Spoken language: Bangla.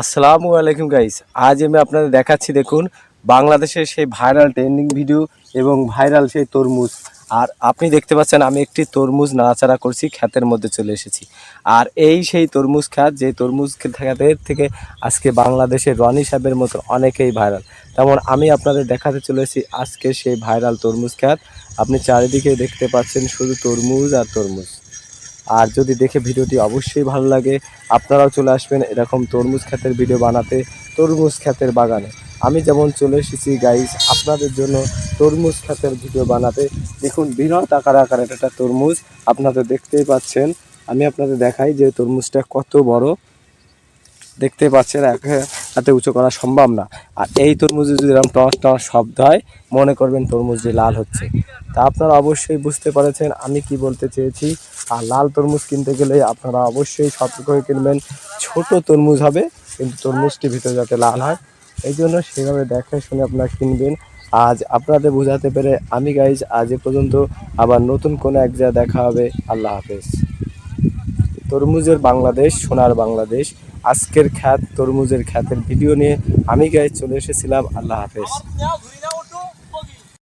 আসসালামু আলাইকুম গাইস আজ আমি আপনাদের দেখাচ্ছি, দেখুন, বাংলাদেশের সেই ভাইরাল ট্রেন্ডিং ভিডিও এবং ভাইরাল সেই তরমুজ। আর আপনি দেখতে পাচ্ছেন, আমি একটি তরমুজ নাড়াচাড়া করছি, ক্ষেতের মধ্যে চলে এসেছি। আর এই সেই তরমুজ খ্যাত যে তরমুজ খ্যাতের থেকে আজকে বাংলাদেশের রনি সাহেবের মতো অনেকেই ভাইরাল তেমন আমি আপনাদের দেখাতে চলে এসেছি, আজকে সেই ভাইরাল তরমুজ খ্যাত আপনি চারিদিকে দেখতে পাচ্ছেন শুধু তরমুজ আর তরমুজ। আর যদি দেখে ভিডিওটি অবশ্যই ভালো লাগে, আপনারাও চলে আসবেন এরকম তরমুজ ক্ষেতের ভিডিও বানাতে, তরমুজ ক্ষেতের বাগানে। আমি যেমন চলে এসেছি গাইস আপনাদের জন্য তরমুজ ক্ষেতের ভিডিও বানাতে। দেখুন বিরাট আকার আকার একটা তরমুজ আপনাদের দেখতেই পাচ্ছেন। আমি আপনাদের দেখাই যে তরমুজটা কত বড়। দেখতে পাচ্ছেন, একে হাতে উঁচু করা সম্ভব না। আর এই তরমুজে যদি এরকম টস টস শব্দ হয়, মনে করবেন তরমুজ যে লাল হচ্ছে। তা আপনারা অবশ্যই বুঝতে পারছেন, আমি কি বলতে চেয়েছি। আর লাল তরমুজ কিনতে গেলে আপনারা অবশ্যই সতর্ক হয়ে কিনবেন। ছোট তরমুজ হবে, কিন্তু তরমুজটি ভিতরে যাতে লাল হয়। এই জন্য সেভাবে দেখে শুনে আপনারা কিনবেন। আজ আপনাদের বোঝাতে পেরে আমি গাইজ আজ এ পর্যন্ত আবার নতুন কোনো এক জায়গায় দেখা হবে। আল্লাহ হাফেজ। তরমুজের বাংলাদেশ, সোনার বাংলাদেশ। আজকের খ্যাত তরমুজের খ্যাতের ভিডিও নিয়ে আমি গায়ে চলে এসেছিলাম। আল্লাহ হাফেজ।